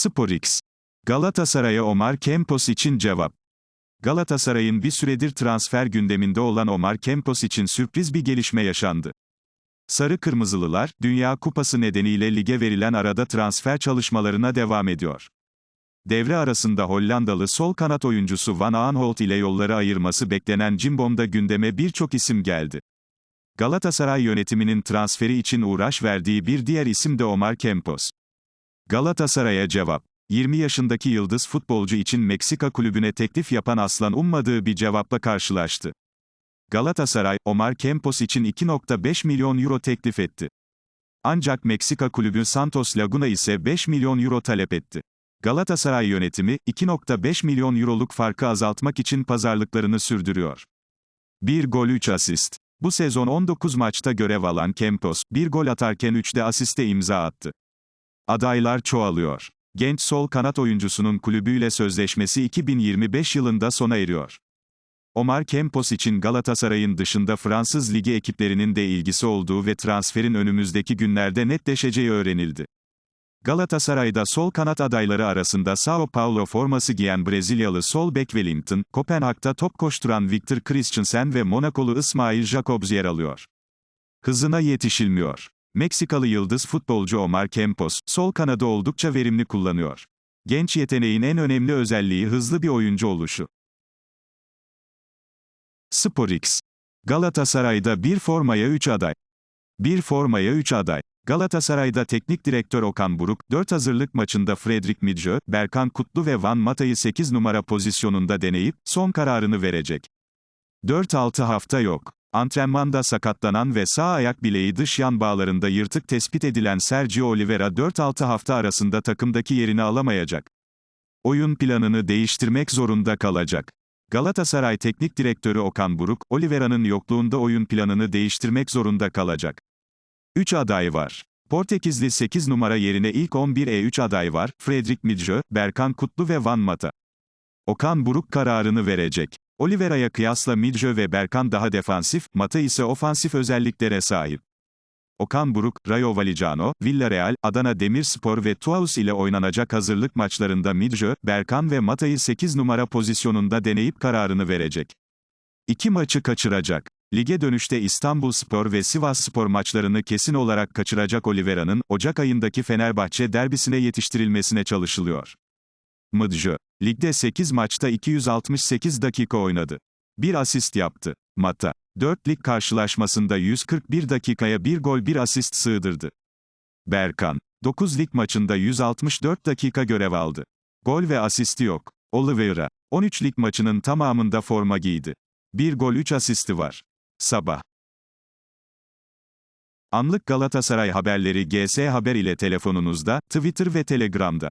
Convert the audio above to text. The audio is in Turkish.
SporX. Galatasaray'a Omar Kempos için cevap. Galatasaray'ın bir süredir transfer gündeminde olan Omar Kempos için sürpriz bir gelişme yaşandı. Sarı Kırmızılılar, Dünya Kupası nedeniyle lige verilen arada transfer çalışmalarına devam ediyor. Devre arasında Hollandalı sol kanat oyuncusu Van Aanholt ile yolları ayırması beklenen Cimbom'da gündeme birçok isim geldi. Galatasaray yönetiminin transferi için uğraş verdiği bir diğer isim de Omar Kempos. Galatasaray'a cevap. 20 yaşındaki yıldız futbolcu için Meksika kulübüne teklif yapan Aslan ummadığı bir cevapla karşılaştı. Galatasaray, Omar Kempos için 2.5 milyon euro teklif etti. Ancak Meksika kulübü Santos Laguna ise 5 milyon euro talep etti. Galatasaray yönetimi, 2.5 milyon euroluk farkı azaltmak için pazarlıklarını sürdürüyor. 1 gol 3 asist. Bu sezon 19 maçta görev alan Kempos, bir gol atarken 3'de asiste imza attı. Adaylar çoğalıyor. Genç sol kanat oyuncusunun kulübüyle sözleşmesi 2025 yılında sona eriyor. Omar Kempos için Galatasaray'ın dışında Fransız ligi ekiplerinin de ilgisi olduğu ve transferin önümüzdeki günlerde netleşeceği öğrenildi. Galatasaray'da sol kanat adayları arasında Sao Paulo forması giyen Brezilyalı sol bek Wellington, Kopenhag'da top koşturan Victor Christensen ve Monakolu İsmail Jacobs yer alıyor. Hızına yetişilmiyor. Meksikalı yıldız futbolcu Omar Kempos, sol kanadı oldukça verimli kullanıyor. Genç yeteneğin en önemli özelliği hızlı bir oyuncu oluşu. SporX. Galatasaray'da bir formaya 3 aday. Bir formaya 3 aday. Galatasaray'da teknik direktör Okan Buruk, 4 hazırlık maçında Fredrik Midjö, Berkan Kutlu ve Van Mata'yı 8 numara pozisyonunda deneyip, son kararını verecek. 4-6 hafta yok. Antrenmanda sakatlanan ve sağ ayak bileği dış yan bağlarında yırtık tespit edilen Sergio Oliveira 4-6 hafta arasında takımdaki yerini alamayacak. Oyun planını değiştirmek zorunda kalacak. Galatasaray Teknik Direktörü Okan Buruk, Oliveira'nın yokluğunda oyun planını değiştirmek zorunda kalacak. 3 aday var. Portekizli 8 numara yerine ilk 11'e 3 aday var, Fredrik Midjö, Berkan Kutlu ve Van Mata. Okan Buruk kararını verecek. Oliveira'ya kıyasla Midjö ve Berkan daha defansif, Mata ise ofansif özelliklere sahip. Okan Buruk, Rayo Vallecano, Villarreal, Adana Demirspor ve Tuaus ile oynanacak hazırlık maçlarında Midjö, Berkan ve Mata'yı 8 numara pozisyonunda deneyip kararını verecek. İki maçı kaçıracak. Lige dönüşte İstanbul Spor ve Sivas Spor maçlarını kesin olarak kaçıracak Oliveira'nın, Ocak ayındaki Fenerbahçe derbisine yetiştirilmesine çalışılıyor. Mıdjö. Ligde 8 maçta 268 dakika oynadı. Bir asist yaptı. Mata. 4 lig karşılaşmasında 141 dakikaya bir gol bir asist sığdırdı. Berkan. 9 lig maçında 164 dakika görev aldı. Gol ve asisti yok. Oliveira. 13 lig maçının tamamında forma giydi. Bir gol 3 asisti var. Sabah. Anlık Galatasaray haberleri GS Haber ile telefonunuzda, Twitter ve Telegram'da.